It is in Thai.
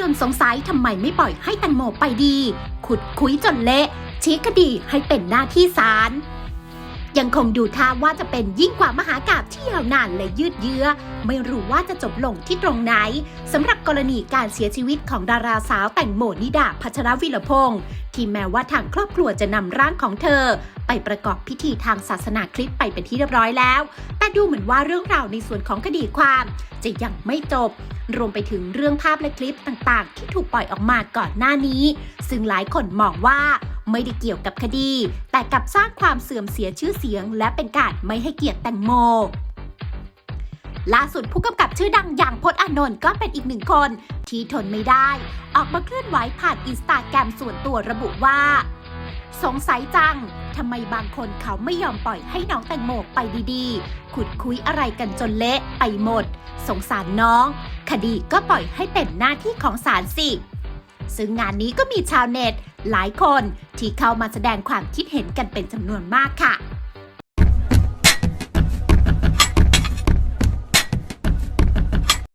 นนสงสัยทำไมไม่ปล่อยให้แตงโมไปดี ขุดคุยจนเละชี้คดีให้เป็นหน้าที่ศาล ยังคงดูท่าว่าจะเป็นยิ่งกว่ามหากาบที่ยาวนานและยืดเยื้อ ไม่รู้ว่าจะจบลงที่ตรงไหนสำหรับกรณีการเสียชีวิตของดาราสาวแต่งโมนิดาพัชรวิรพงศ์ที่แม้ว่าทางครอบครัวจะนำร่างของเธอ ไปประกอบพิธีทางศาสนาคริสต์ไปเป็นที่เรียบร้อยแล้ว แต่ดูเหมือนว่าเรื่องราวในส่วนของคดีความ จะยังไม่จบ รวมไปถึงเรื่องภาพและคลิปต่างๆ ที่ถูกปล่อยออกมาก่อนหน้านี้ ซึ่งหลายคนมองว่า ไม่ได้เกี่ยวกับคดี แต่กับสร้างความเสื่อมเสียชื่อเสียง และเป็นการไม่ให้เกียรติแตงโมล่าสุดผู้กำกับชื่อดังอย่างพจน์อานนท์ก็เป็นอีกหนึ่งคน ที่ทนไม่ได้ ออกมาเคลื่อนไหวผ่านอินสตาแกรมส่วนตัวระบุว่า สงสัยจังทำไมบางคนเขาไม่ยอมปล่อยให้น้องแตงโมไปดีๆ ขุดคุยอะไรกันจนเละไปหมด สงสารน้อง คดีก็ปล่อยให้เป็นหน้าที่ของศาลสิ ซึ่งงานนี้ก็มีชาวเน็ตหลายคนที่เข้ามาแสดงความคิดเห็นกันเป็นจำนวนมากค่ะ